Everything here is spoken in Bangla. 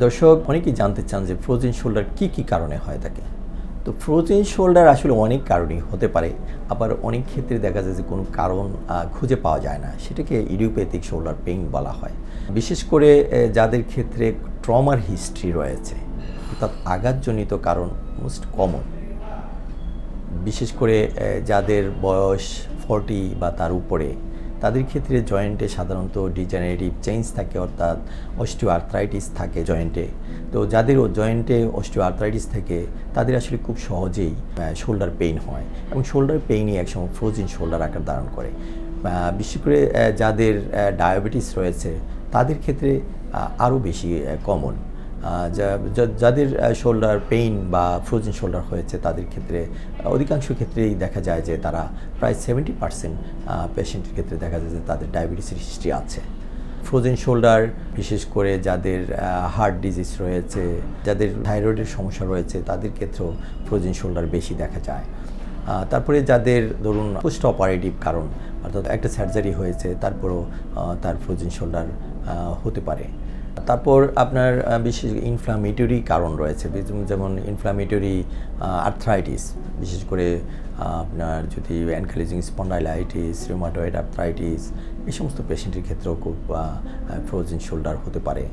দর্শক, অনেকেই জানতে চান যে ফ্রোজেন শোল্ডার কি কি কারণে হয় থাকে তো ফ্রোজেন শোল্ডার আসলে অনেক কারণই হতে পারে। আবার অনেক ক্ষেত্রে দেখা যায় যে কোনো কারণ খুঁজে পাওয়া যায় না। সেটাকে ইডিওপ্যাথিক শোল্ডার পেইন বলা হয়। বিশেষ করে যাদের ক্ষেত্রে ট্রমার হিস্ট্রি রয়েছে, অর্থাৎ আঘাতজনিত কারণ মোস্ট কমন। বিশেষ করে যাদের বয়স ফর্টি বা তার উপরে তাদের ক্ষেত্রে জয়েন্টে সাধারণত ডিজেনারেটিভ চেঞ্জ থাকে, অর্থাৎ অস্টিও আর্থ্রাইটিস থাকে জয়েন্টে। তো যাদের জয়েন্টে অস্টিও আর্থ্রাইটিস থাকে, তাদের আসলে খুব সহজেই শোল্ডার পেইন হয় এবং শোল্ডার পেইনই একসময় ফ্রোজিন শোল্ডার আকার ধারণ করে। বিশেষ করে যাদের ডায়াবেটিস রয়েছে, তাদের ক্ষেত্রে আরও বেশি কমন। যাদের শোল্ডার পেইন বা ফ্রোজেন শোল্ডার হয়েছে, তাদের ক্ষেত্রে অধিকাংশ ক্ষেত্রেই দেখা যায় যে তারা প্রায় সেভেন্টি পার্সেন্ট পেশেন্টের ক্ষেত্রে দেখা যায় যে তাদের ডায়াবেটিসের হিস্ট্রি আছে। ফ্রোজেন শোল্ডার বিশেষ করে যাদের হার্ট ডিজিজ রয়েছে, যাদের থাইরয়েডের সমস্যা রয়েছে, তাদের ক্ষেত্রেও ফ্রোজেন শোল্ডার বেশি দেখা যায়। তারপরে যাদের, ধরুন পোস্ট অপারেটিভ কারণ, অর্থাৎ একটা সার্জারি হয়েছে, তারপরও তার ফ্রোজেন শোল্ডার হতে পারে। তারপর আপনার বিশেষ ইনফ্লামেটরি কারণ রয়েছে যেমন- ইনফ্লামেটরি আর্থ্রাইটিস বিশেষ করে আপনার যদি অ্যানকালিজিং স্পন্ডাইলাইটিস রিউমাটয়েড আর্থ্রাইটিস এই সমস্ত পেশেন্টের ক্ষেত্রেও খুব ফ্রোজেন শোল্ডার হতে পারে।